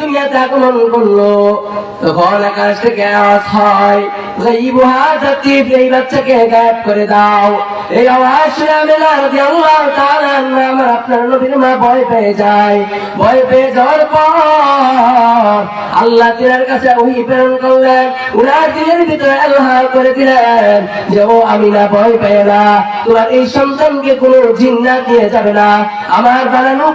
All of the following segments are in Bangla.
দুনিয়াতে আগমন করল। তখন আকাশ থেকে আওয়াজ হয় আমার যে, ও আমি না ভয় পেয়ে না। তোমার এই সন্তানকে কোনো জিন্নাত নিয়ে যাবে না। আমার বানানো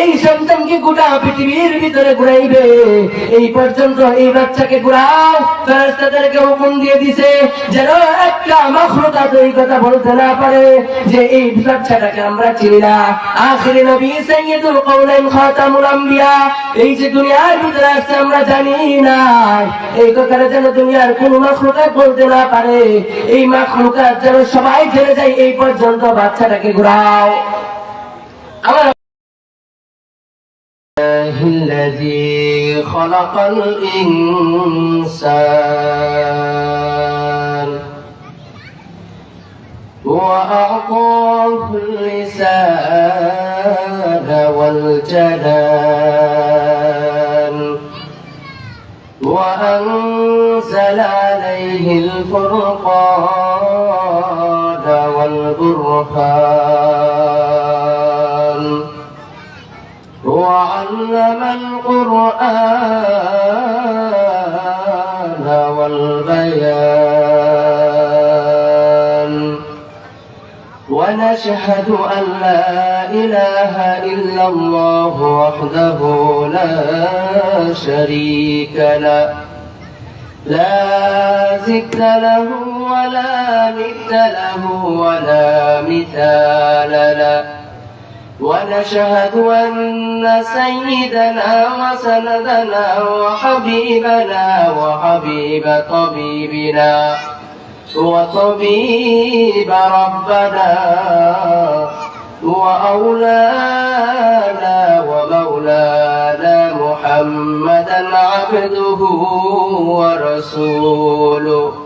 এই সন্তানকে গোটা পৃথিবীর ভিতরে ঘুরাইবে। এই পর্যন্ত এই বাচ্চাকে ঘুরাও। ফেরেস্তাদেরকে হুকুম দিয়ে দিছে যেন একটা তো এই কথা বলতে না পারে যে এই বাচ্চাটাকে আমরা চিনি না। নবী কওলাইন খাতামুল এই যে দুনিয়ার ভিতরে আমরা জানি না। এই কথাটা যেন দুনিয়ার কোন বলতে না পারে। এই যেন সবাই জেনে যায়, এই পর্যন্ত বাচ্চাটাকে ঘুরাও। আমার الذي خلق الإنسان. وأعطاه اللسان والجنان وأنزل عليه الفرقان والبرهان. وعلم القرآن والبيان ونشهد أن لا إله إلا الله وحده لا شريك له. لا ذكر له ولا ند له ولا مثال له. ونشهد أن سيدنا وسندنا وحبيبنا وحبيب طبيبنا وطبيب ربنا وأولانا ومولانا محمدا عبده ورسوله.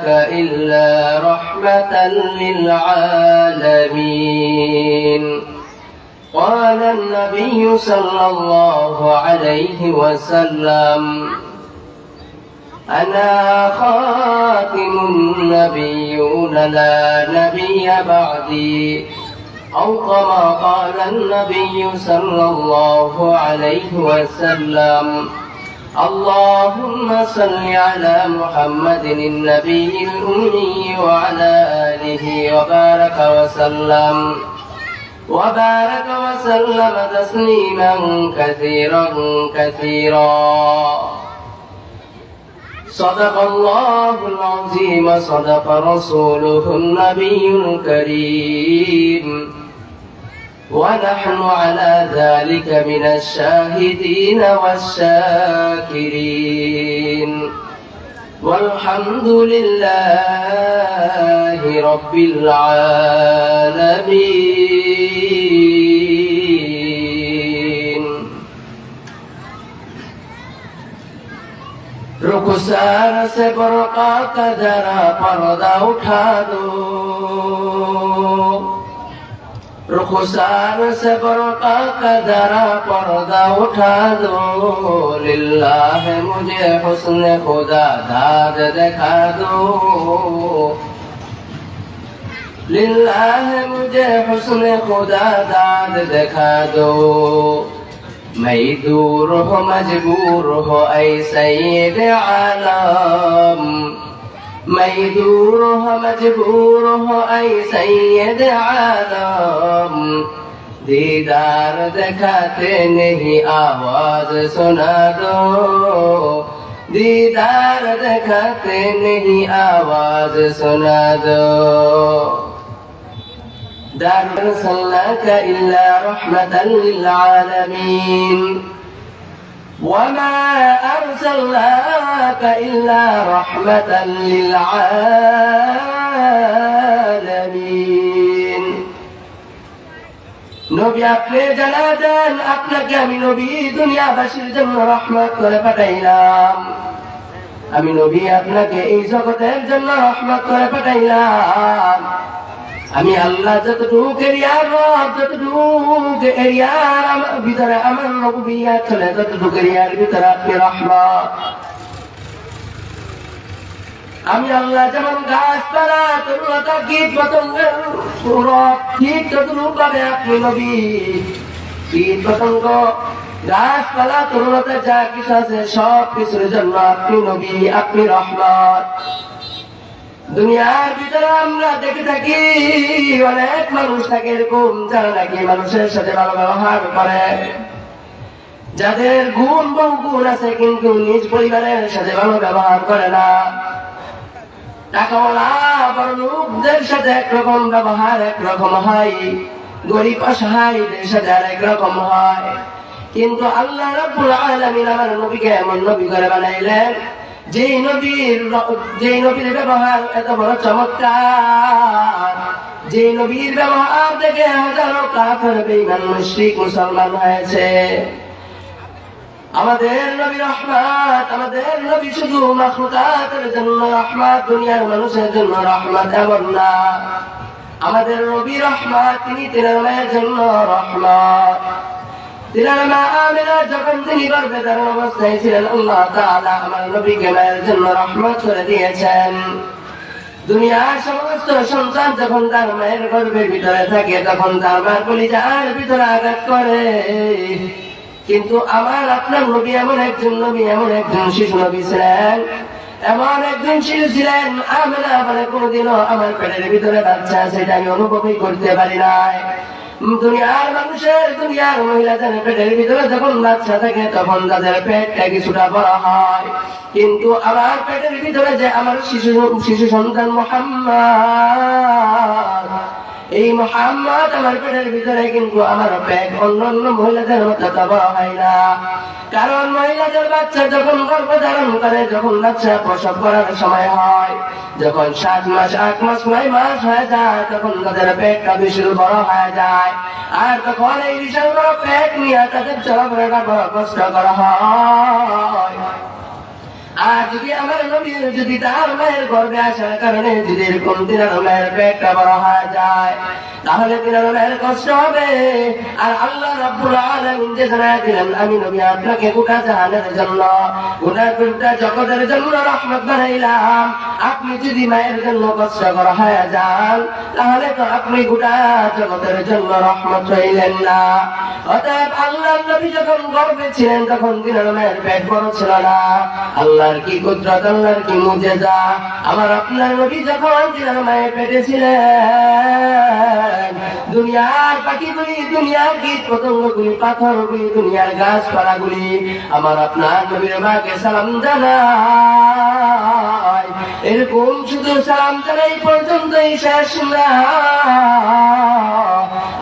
أرسلناك إلا رحمة للعالمين. قال النبي صلى الله عليه وسلم أنا خاتم النبيون لا نبي بعدي. أو كما قال النبي صلى الله عليه وسلم اللهم صل على محمد النبي الأمي وعلى آله وبارك وسلم. وبارك وسلم تسليما كثيرا كثيرا. صدق الله العظيم صدق رسوله النبي الكريم. ونحن على ذلك من الشاهدين والشاكرين والحمد لله رب العالمين रुखसार से बरका का जरा पर्दा उठा दो रुखसार से बरका का जरा पर्दा उठा दो लिल्लाह मुझे हुस्न खुदा दाद दिखा दो लिल्लाह मुझे हुस्न खुदा दाद दिखा दो मैं दूर हो मजबूर हो ऐ सैद आलम मैं दूर हो मजबूर हो ऐ सैद आलम दीदार दिखाते नहीं आवाज सुना दो दीदार दिखाते नहीं आवाज सुना दो دار أرسلناك إلا رحمة للعالمين وما أرسلناك إلا رحمة للعالمين নবী আপনি জানা দেন আপনাকে আমি নবী দুনিয়াবাসীর জন্য রহমত করে পাঠাইলাম আমি নবী আপনাকে এই জগতের জন্য রহমত করে পাঠাইলাম আমি আল্লাহ যতটুকু এরিয়ার রব যতটুকু এরিয়ার আমার ভিতরে, আমার নবুবিয়া চলে ততটুকু এরিয়ার ভিতরে আপনি রহমত। আমি আল্লাহ যেমন গাছপালা, তরুণতা কীট ঠিক ততটুকু পাবে আপনি নবী। কীট পতঙ্গ গাছপালা, তরুণতা, যা কিছু আছে সব কিছুর জন্য আপনি নবী, আপনি রহমত। দুনিয়ার ভিতরে আমরা দেখে থাকি, অনেক মানুষ থাকে এরকম যারা নাকি মানুষের সাথে ভালো ব্যবহার করে। যাদের গুণ বহু গুণ আছে, কিন্তু নিজ পরিবারের সাথে ভালো ব্যবহার করে না। সাথে একরকম ব্যবহার হয়, গরিব একরকম হয়। কিন্তু আল্লাহ আলামিন আমার নবীকে এমন নবী করে বানাইলেন যেই নবীর যেই নবীর ব্যবহার এত বড় চমৎকার। যে নবীর ব্যবহার দেখে হাজারো কাফের, বেঈমান, মুশরিক, মুসলমান হয়েছে। আমাদের নবী রহমত, আমাদের নবী শুধু মাখলুকাতের জন্য রহমত, দুনিয়ার মানুষের জন্য রহমত এমন না। আমাদের নবী রহমত, তিনি তিনার মায়ের জন্য রহমত। কিন্তু আমার আপনার নবী এমন একজন নবী, এমন একজন শিশু নবী ছিলেন, এমন একজন শিশু ছিলেন আমরা মানে কোনোদিনও আমার পেটের ভিতরে বাচ্চা আছে আমি অনুভবই করতে পারি নাই। দুনিয়ার মানুষের দুনিয়ার মহিলাদের পেটের ভিতরে যখন বাচ্চা থাকে তখন তাদের পেটটা কিছুটা বড় হয়। কিন্তু আমার পেটের ভিতরে যে আমার শিশু শিশু সন্তান মোহাম্মদ এই মোহাম্মদ আমার পেটের ভিতরে কিন্তু আমার পেট অন্য মহিলাদের মতো বড় হয় না। কারণ মহিলাদের বাচ্চা যখন গর্ভ ধারণ করে, যখন বাচ্চা প্রসব করার সময় হয়, যখন সাত মাস, আট মাস, নয় মাস হয়ে যায়, তখন তাদের পেটটা বিশাল বড় হয়ে যায়। আর তখন এই বিশাল বড় পেট নিয়ে তাদের চলাফেরাটা বড় কষ্ট করা হয়। আর যদি আমার নবীর, যদি তার মায়ের গর্বে আসার কারণে যদি এরকম পেটটা বড় হয়ে যায়, তাহলে কষ্ট হবে। আর আল্লাহ রাব্বুল আলামিন যে জানায় দিলেন, আমি নবী আপনাকে গোটা জাহানের জন্য, গোটা গোটা জগতের জন্য রহমত বানাইলাম। আপনি যদি মায়ের জন্য কষ্ট করা হয়ে যান, তাহলে তো আপনি গোটা জগতের জন্য রহমত হইলেন না। অতএব আল্লাহ নবী যখন গর্বে ছিলেন, তখন তিনার মায়ের পেট বড় ছিল না। আল্লাহর কি কুদরত, আল্লাহর কি মুজেজা আমার আপনার নবী যখন তিনার পেটেছিলেন পেটে ছিলেন দুনিয়ার পাখিগুলি, দুনিয়ার কীট পতঙ্গগুলি, পাথরগুলি, দুনিয়ার গাছপালাগুলি, আমার আপনার নবীর মাকে সালাম জানায় এরকম শুধু সালাম জানাই পর্যন্তই শেষ না।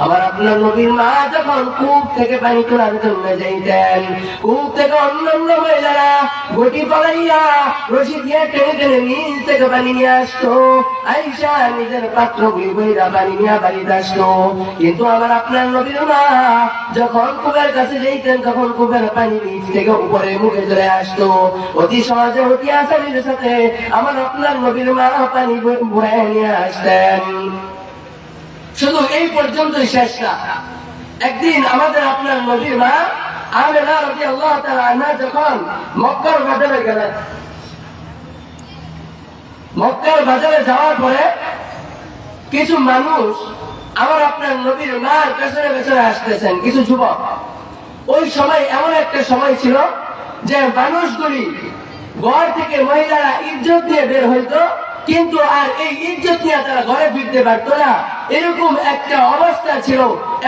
আমার আপনার নবীর মা যখন কূপ থেকে পানি তোলার জন্য যাইতেন, কূপ থেকে অন্যান্য মহিলারা গটি পালাইয়া রশি দিয়ে টেনে টেনে নিজ থেকে পানি নিয়ে আসতো। আইসা নিজের পাত্র গুলি বইরা পানি নিয়ে বাড়িতে আসতো। কিন্তু আমার আপনার নবীর মা যখন কূপের কাছে যাইতেন, তখন কূপের পানি নিচ থেকে উপরে মুখে চলে আসতো। অতি সহজে অতি আসানির সাথে আমার আপনার নবীর মা পানি বয়ে নিয়ে আসতেন। শুধু এই পর্যন্তই শেষ না। একদিন আমাদের আপনার নবীর মা আমেনা রবি আল্লাহ আনা যখন মক্কার বাজারে গেলেন। মক্কার বাজারে যাওয়ার পরে কিছু মানুষ আমার আপনার নবীর মার পেছনে পেছনে আসতেছেন, কিছু যুবক। ওই সময় এমন একটা সময় ছিল যে মানুষগুলি ঘর থেকে মহিলারা ইজ্জত নিয়ে বের হইতো, কিন্তু আর এই ইজ্জত নিয়ে তারা ঘরে ফিরতে পারতো না। এরকম একটা অবস্থা ছিল।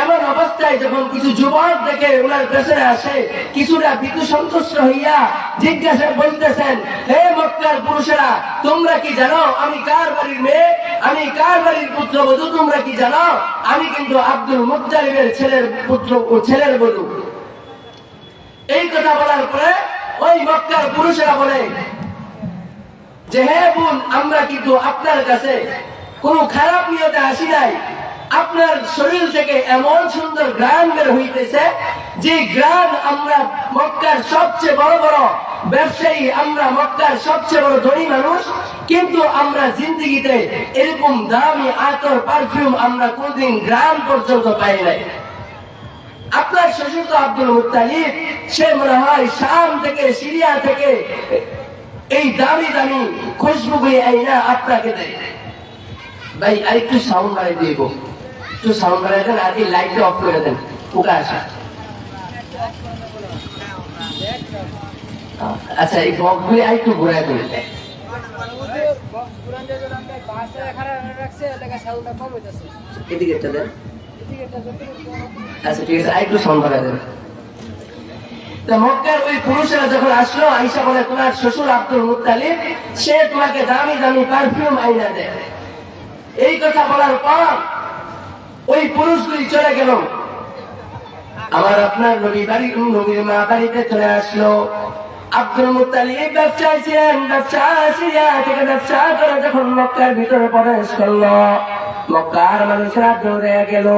এমন অবস্থায় যখন কিছু যুবক দেখে ওনার পেছনে আসে, কিছুটা বিদ্যুৎ সন্তুষ্ট হইয়া জিজ্ঞাসা বলতেছেন হে মক্কার পুরুষেরা, তোমরা কি জানো আমি কার বাড়ির মেয়ে? আমি কার বাড়ির পুত্র বধু? তোমরা কি জানো? আমি কিন্তু আব্দুল মুত্তালিবের ছেলের পুত্র ও ছেলের বধু। এই কথা বলার পরে ওই মক্কার পুরুষেরা বলে, যে হে বোন, আমরা কিন্তু আপনার কাছে কোনো খারাপ নিয়তে আসি নাই। আপনার শরীর থেকে এমন সুন্দর গ্রাম বের হইতেছে, যে গ্রাম আমরা মক্কার সবচেয়ে বড় বড় ব্যবসায়ী, আমরা মক্কার সবচেয়ে বড় ধনী মানুষ, কিন্তু আমরা জিন্দিগিতে এরকম দামি আতর, পারফিউম আমরা কোনদিন গ্রাম পর্যন্ত পাই নাই। আপনার শ্বশুর তো আব্দুল মুতালিব সে মনে হয় শাম থেকে সিরিয়া থেকে এই দামি দামি খুশবুগুলি আইনা আপনাকে দেয়। ভাই আরেকটু সাউন্ড বাড়াই দিয়ে গো একটু সাউন্ড বাড়াই দেন আর এই লাইটটা অফ করে দেন। পোকা আসা। আচ্ছা এই বকগুলি আরেকটু ঘুরাই দেন। এদিকে একটা দেন। আচ্ছা ঠিক আছে, আরেকটু দেন। তো মক্কার ওই যখন আসলো আইসা বলে, তোমার শ্বশুর আব্দুল সে তোমাকে দামি দামি পারফিউম আইনা দেয় এই কথা বলার পর ওই পুরুষগুলি চলে গেল। আমার আপনার নবী বাড়ি, নবীর মা বাড়িতে চলে আসলো। আব্দুল মুতালিব ব্যবসায় ছিলেন ব্যবসা সিরিয়া থেকে ব্যবসা করে যখন মক্কার ভিতরে প্রবেশ করল। মক্কার মানুষরা দৌড়ে গেল।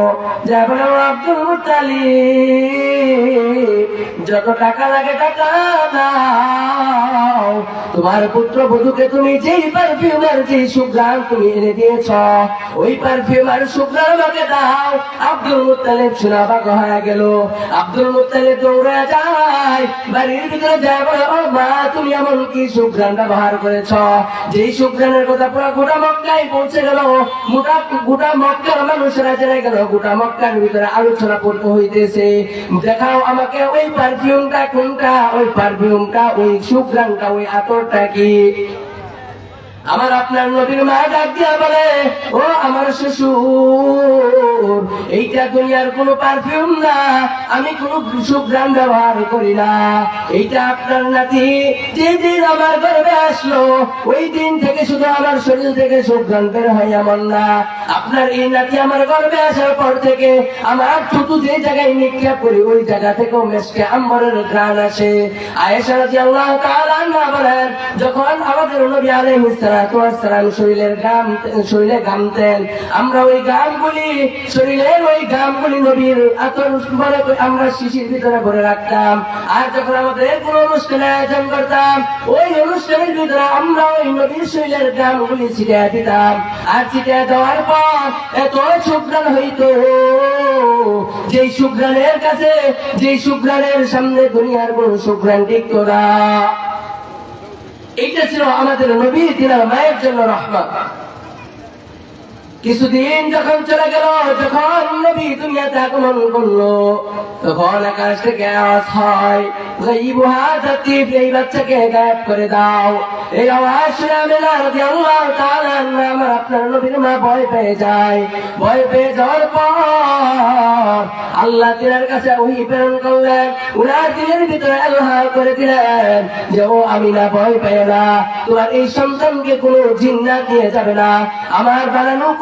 যা বলে আব্দুল মুতালিব যত টাকা লাগে টাকা দাও তোমার পুত্র বধূকে তুমি যেই পারফিউমের যে সুগ্রাম তুমি এনে দিয়েছ, ওই পারফিউম আর সুগ্রাম আমাকে দাও। আব্দুল মুত্তালিব শোনাবাক হয়ে গেল। আব্দুল মুত্তালিব দৌড়ে যায়, বাড়ির ভিতরে যায়, বলে, ও মা, তুমি এমন কি সুগ্রাম ব্যবহার করেছ? যেই সুগ্রামের কথা পুরো গোটা মক্কায় পৌঁছে গেল। মোটা গোটা মক্কার মানুষেরা জেনে গেল। গোটা মক্কার ভিতরে আলোচনা করতে হইতেছে। দেখাও আমাকে ওই পারফিউমটা কোনটা? ওই পারফিউমটা ওই সুগ্রামটা ওই আতরটা কি? আমার আপনার নবীর মা ডাক দিয়া বলে, ও আমার শ্বশুর, এইটা দুনিয়ার কোনো পারফিউম না, আমি কোনো সুগ্রাম ব্যবহার করি না। এইটা আপনার নাতি যে দিন আমার গর্বে আসলো, ওই দিন থেকে শুধু আমার শরীর থেকে সুগ্রাম বের হয় এমন না। আপনার এই নাতি আমার গর্বে আসার পর থেকে আমার থুতু যে জায়গায় নিক্ষেপ করি, ওই জায়গা থেকেও মেসকে আম্বরের গ্রাণ আসে। আয়েশা রাদিয়াল্লাহু তাআলা আনহা বলেন, যখন আমাদের নবী আলাইহিস সালাম শরীরের গাম, শরীরে গামতেন আমরা ওই গামগুলি, শরীরের ওই গামগুলি নবীর আতর আমরা শিশির ভিতরে ভরে রাখতাম। আর যখন আমাদের কোন অনুষ্ঠানে আয়োজন করতাম, ওই অনুষ্ঠানের ভিতরে আমরা ওই নবীর শরীরের গামগুলি ছিটিয়ে দিতাম। আর ছিটিয়ে দেওয়ার পর এত সুগ্রাণ হইতো। যেই সুগ্রাণের কাছে, যেই সুগ্রাণের সামনে দুনিয়ার কোন সুগ্রাণ টিকতো না। এইটা ছিল আমাদের নবী তিনার মায়ের জন্য রহমত কিছুদিন যখন চলে গেল, যখন নবী দুনিয়াতে আগমন করল, তখন আকাশ থেকে আওয়াজ হয় এই বাচ্চাকে গায়েব করে দাও। এই আওয়াজ শুনে আমার আপনার নবীর মা ভয় পেয়ে যায়। ভয় পেয়ে যাওয়ার পর আল্লাহ তিনার কাছে ওহি প্রেরণ করলেন। উনার দিলের ভিতরে আল্লাহ করে দিলেন যে, ও আমি না ভয় পেয়ে না। তোমার এই সন্তানকে কোনো জিন্নাত দিয়ে যাবে না। আমার বানানো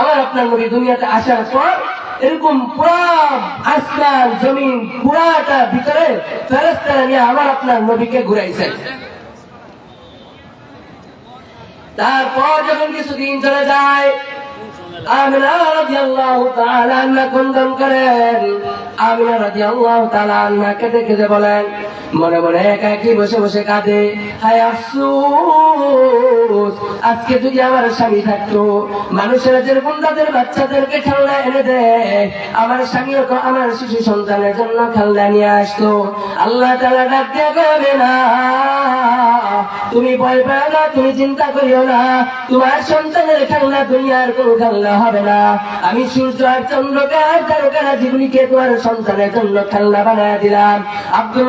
আমার আপনার নবী দুনিয়াতে আসার পর এরকম পুরা আসমান, জমিন, পুরাটা ভিতরে ফেরেস্তারা নিয়ে আমার আপনার নবীকে ঘুরাইছেন। তারপর যখন কিছুদিন চলে যায়, আমিনা রাদিয়াল্লাহু তাআলা করেন। আমিনা রাদিয়াল্লাহু তাআলা কেঁদে কেঁদে বলেন মনে মনে একাকি বসে বসে কাঁদে। হায় আফসোস, আজকে যদি আমার স্বামী থাকতো, মানুষেরা যেরকম তাদের বাচ্চাদেরকে খেলনা এনে দেয়, আমার স্বামীও তো আমার শিশু সন্তানের জন্য খেলনা নিয়ে আসতো। আল্লাহ তালা ডাক দিয়ে করবে না, তুমি ভয় পাও না, তুমি চিন্তা করিও না। তোমার সন্তানের খেলনা দুনিয়ার কোন খেলনা হবে না। আমি সূর্য আর চন্দ্রকে আর তারকারা যেগুলিকে তোমার সন্তানের জন্য খেলনা বানায় দিলাম। আব্দুল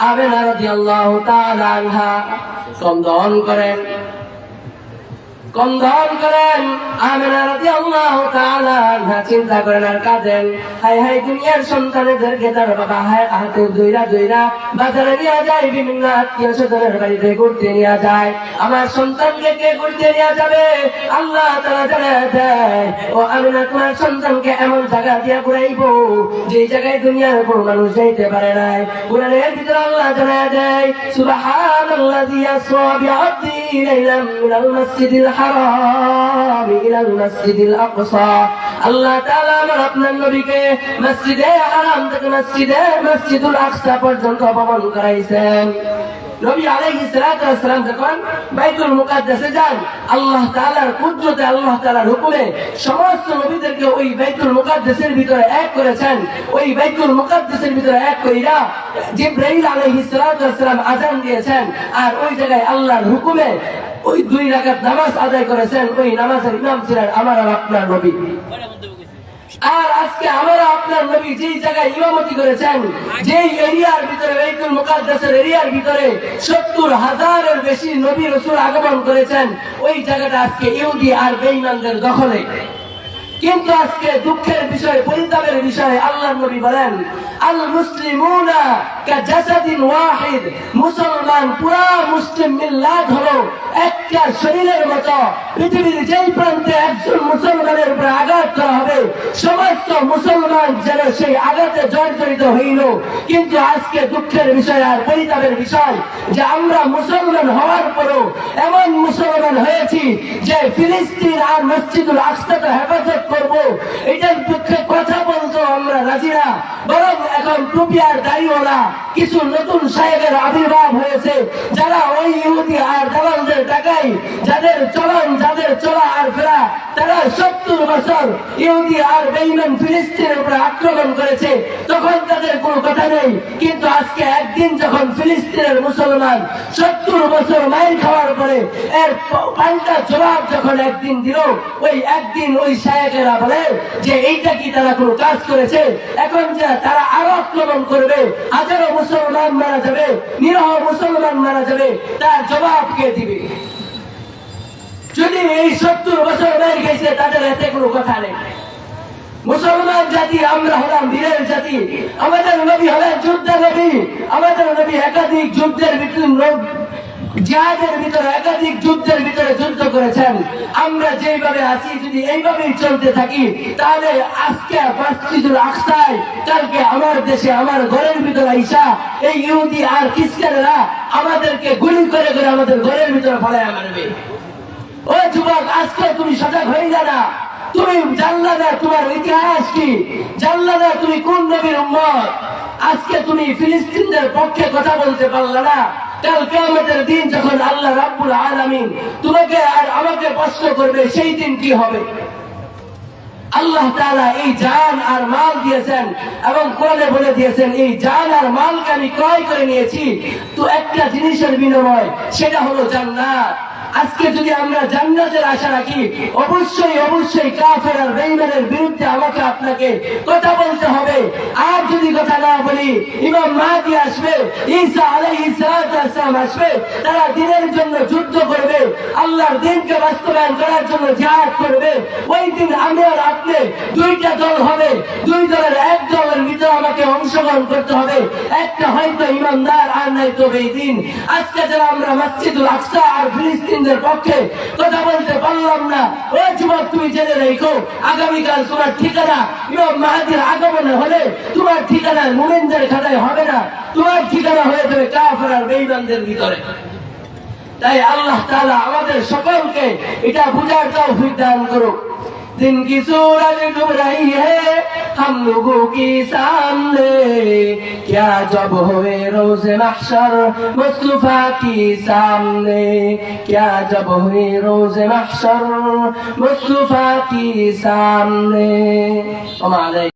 আবেনা রাদিয়াল্লাহু তাআলা আনহা কন্দন করেন কন্দন করেন, আমেনা রাদিয়াল্লাহু তাআলা আনহা চিন্তা করেন, আর কাঁদেন। হাই হাই দুনিয়ার সন্তানেদেরকে তার বাবা হায় হাতে দইরা দইরা বাজারে নিয়ে যায়, বিভিন্ন আত্মীয় স্বজনের বাড়িতে ঘুরতে নিয়ে যায়। আমার সন্তানকে কে ঘুরতে নিয়ে যাবে? আল্লাহ তারা জানায় দেয়। ও আমেনা, তোমার সন্তানকে এমন জায়গা দিয়ে ঘুরাইবো যে জায়গায় দুনিয়ার কোন মানুষ যাইতে পারে নাই। কোরআনের ভিতরে আল্লাহ জানায় দেয়, সুবহানাল্লাযী আসরা বিআবদি লাইলাম মিনাল মাসজিদিল হারাম ইলাল মাসজিদিল আকসা আল্লাহ তাআলা আমার আপনার নবীকে মসজিদে হারাম থেকে মসজিদে মসজিদুল আকসা পর্যন্ত ভ্রমণ করাইছেন। নবী আলাইহিস সালাতু ওয়াস সালাম যখন বাইতুল মুকাদ্দাসে যান, আল্লাহ তাআলার কুদরতে আল্লাহ তাআলার হুকুমে সমস্ত নবীদেরকে ওই বাইতুল মুকাদ্দাসের ভিতরে এক করেছেন। ওই বাইতুল মুকাদ্দাসের ভিতরে এক কইরা জিবরাইল আলাইহিস সালাতু ওয়াস সালাম আযান দিয়েছেন। আর ওই জায়গায় আল্লাহর হুকুমে ওই দুই রাখার নামাজ আদায় করেছেন, ওই নামাজের ইমাম ছিলেন আমার আর আপনার নবী। আর আজকে আমরা আপনার নবী যেই জায়গায় ইমামতি করেছেন, যেই এরিয়ার ভিতরে বেতুল মুকাদ্দাসের এরিয়ার ভিতরে সত্তর হাজারের বেশি নবী রসুল আগমন করেছেন, ওই জায়গাটা আজকে ইহুদি আর বেঈমানদের দখলে। কিন্তু আজকে দুঃখের বিষয়, পরিতাপের বিষয়ে আল্লাহ নবী বলেন আল মুসলিমুনা মুসলমান পুরা মুসলিম মিল্লাত হলো একটা শরীরের মতো। পৃথিবীর যেই প্রান্তে একজন মুসলমানের উপরে আঘাত করা হবে, সমস্ত মুসলমান যেন সেই আঘাতে জর্জরিত হইল। কিন্তু আজকে দুঃখের বিষয় আর পরিতাপের বিষয় যে আমরা মুসলমান হওয়ার পরও এমন মুসলমান হয়েছি যে ফিলিস্তিন আর মসজিদুল আকসাকে হেফাজত করব এটার পক্ষে কথা বলতো আমরা রাজি না। বরং এখন টুপি আর দাড়িওয়ালা কিছু নতুন সাহেবের আবির্ভাব হয়েছে, যারা ওই ইহুদি আর দালালদের টাকায় যাদের চলন, যাদের চলা আর ফেরা, তারা সত্তর বছর ইহুদি আর বেইমান ফিলিস্তিনের উপরে আক্রমণ করেছে। তখন তাদের কোনো কথা নেই। কিন্তু আজকে একদিন যখন ফিলিস্তিনের মুসলমান সত্তর বছর মাইল খাওয়ার পরে এর পাল্টা জবাব যখন একদিন দিল, ওই একদিন ওই সাহেবেরা বলে যে এইটা কি তারা কোনো কাজ করেছে? এখন যে তারা আরও আক্রমণ করবে, হাজারো মুসলমান মারা যাবে, নিরহ মুসলমান মারা যাবে, তার জবাব কে দিবে? যদি এই সত্তর বছর বেড়ে গেছে তাদের এতে কোনো কথা নেই। মুসলমান জাতি, আমরা হলাম বীরের জাতি। আমাদের নবী হলেন যুদ্ধের নবী। আমাদের নবী একাধিক যুদ্ধের ভিতরে জিহাদের ভিতরে একাধিক যুদ্ধের ভিতরে যুদ্ধ করেছেন। আমরা যেভাবে আছি, যদি এইভাবেই চলতে থাকি, তাহলে আজকে মসজিদুল আকসায় কালকে আমার দেশে, আমার ঘরের ভিতরে আইসা এই ইহুদি আর খ্রিস্টানেরা আমাদেরকে গুলি করে করে আমাদের ঘরের ভিতরে ফলায় মারবে। ও যুবক, আজকে তুমি সজাগ হয়ে যা না তুমি জানলা না তোমার ইতিহাস কি? জানলা না তুমি কোন নবীর উম্মত? আজকে তুমি ফিলিস্তিনদের পক্ষে কথা বলতে পারলে না। কাল কেয়ামতের দিন যখন আল্লাহ রাব্বুল আলামিন তোমাকে আর আমাকে প্রশ্ন করবে, সেই দিন কি হবে? আল্লাহ তাআলা এই জান আর মাল দিয়েছেন এবং কোরআনে বলে দিয়েছেন, এই জান আর মালকে আমি ক্রয় করে নিয়েছি। তো একটা জিনিসের বিনিময়, সেটা হলো জান্নাত। আজকে যদি আমরা জান্নাতের আশা রাখি, অবশ্যই অবশ্যই কাফের আর বেঈমানের বিরুদ্ধে আমাকে আপনাকে কথা বলতে হবে। আর যদি কথা না বলি, ইমাম মাহদি আসবে, ঈসা আলাইহিস সালাতু ওয়াস সালাম আসবে, তারা দিনের জন্য যুদ্ধ করবে, আল্লাহর দিনকে বাস্তবায়ন করার জন্য জিহাদ করবে। ওই দিন আমি আর আপনি দুইটা দল হবে, দুই দলের এক দলের ভিতরে আমাকে অংশগ্রহণ করতে হবে। একটা হয়তো ইমানদার, আর নাই তো এই দিন আজকে যারা আমরা মসজিদুল আকসা আর ফিলিস্তিন মুসলিমদের পক্ষে কথা বলতে পারলাম না। ও যুবক, তুমি জেনে রেখো, আগামীকাল তোমার ঠিকানা ইমাম মাহাদির আগমনে হলে তোমার ঠিকানা মুমিনদের খাতায় হবে না। তোমার ঠিকানা হয়ে যাবে কাফের আর বেইমানদের ভিতরে। তাই আল্লাহ তালা আমাদের সকলকে এটা বুঝার তৌফিক দান করুক। दिन की सूरज डूब रही है हम लोगों के सामने क्या जब हुए रोज महशर मुस्तफा के सामने क्या जब हुए रोज महशर मुस्तफा के सामने हमारे